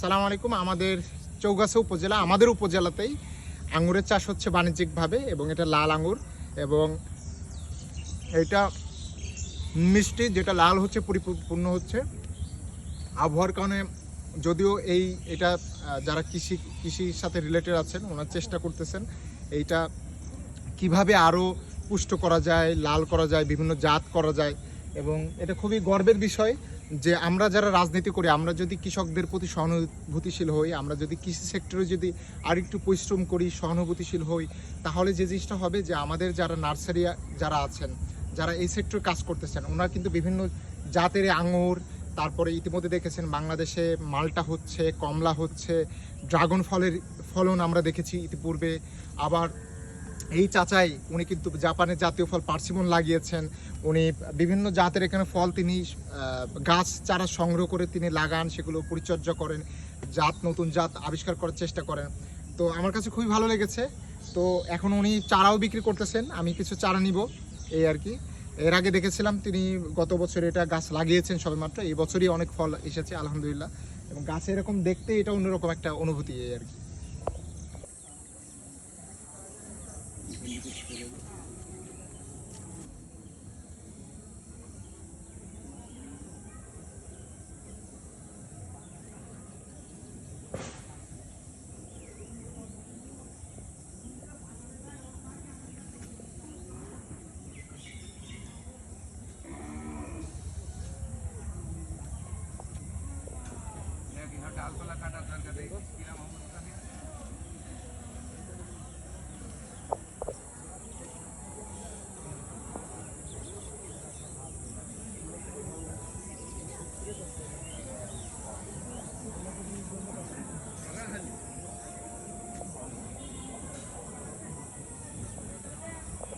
সালাম আলাইকুম। আমাদের চৌগাছা উপজেলা, আমাদের উপজেলাতেই আঙুরের চাষ হচ্ছে বাণিজ্যিকভাবে এবং এটা লাল আঙ্গুর এবং এটা মিষ্টি, যেটা লাল হচ্ছে, পরিপূর্ণ হচ্ছে। আবহাওয়ার কারণে যদিও এই, এটা যারা কৃষি, কৃষির সাথে রিলেটেড আছেন, ওনার চেষ্টা করতেছেন এইটা কীভাবে আরও পুষ্ট করা যায়, লাল করা যায়, বিভিন্ন জাত করা যায়। এবং এটা খুবই গর্বের বিষয় যে আমরা যারা রাজনীতি করি, আমরা যদি কৃষকদের প্রতি সহানুভূতিশীল হই, আমরা যদি কৃষি সেক্টরে যদি আরেকটু পরিশ্রম করি, সহানুভূতিশীল হই, তাহলে যে জিনিসটা হবে যে আমাদের যারা নার্সারি যারা আছেন, যারা এই সেক্টরে কাজ করতেছেন, ওনারা কিন্তু বিভিন্ন জাতের আঙুর তারপরে ইতিমধ্যে দেখেছেন বাংলাদেশে মালটা হচ্ছে, কমলা হচ্ছে, ড্রাগন ফলের ফলন আমরা দেখেছি ইতিপূর্বে, আবার এই চাচাই, উনি কিন্তু জাপানের জাতীয় ফল পার্সিমন লাগিয়েছেন। উনি বিভিন্ন জাতের এখানে ফল তিনি গাছ চারা সংগ্রহ করে তিনি লাগান, সেগুলো পরিচর্যা করেন, জাত, নতুন জাত আবিষ্কার করার চেষ্টা করেন। তো আমার কাছে খুবই ভালো লেগেছে। তো এখন উনি চারাও বিক্রি করতেছেন, আমি কিছু চারা নিব, এই আর কি। এর আগে দেখেছিলাম তিনি গত বছর এটা গাছ লাগিয়েছেন সবেমাত্র, এই বছরই অনেক ফল এসেছে, আলহামদুলিল্লাহ। এবং গাছে এরকম দেখতে এটা অন্যরকম একটা অনুভূতি, এই আর কি। ডালপালা কাটার দরকার নেই? কিরম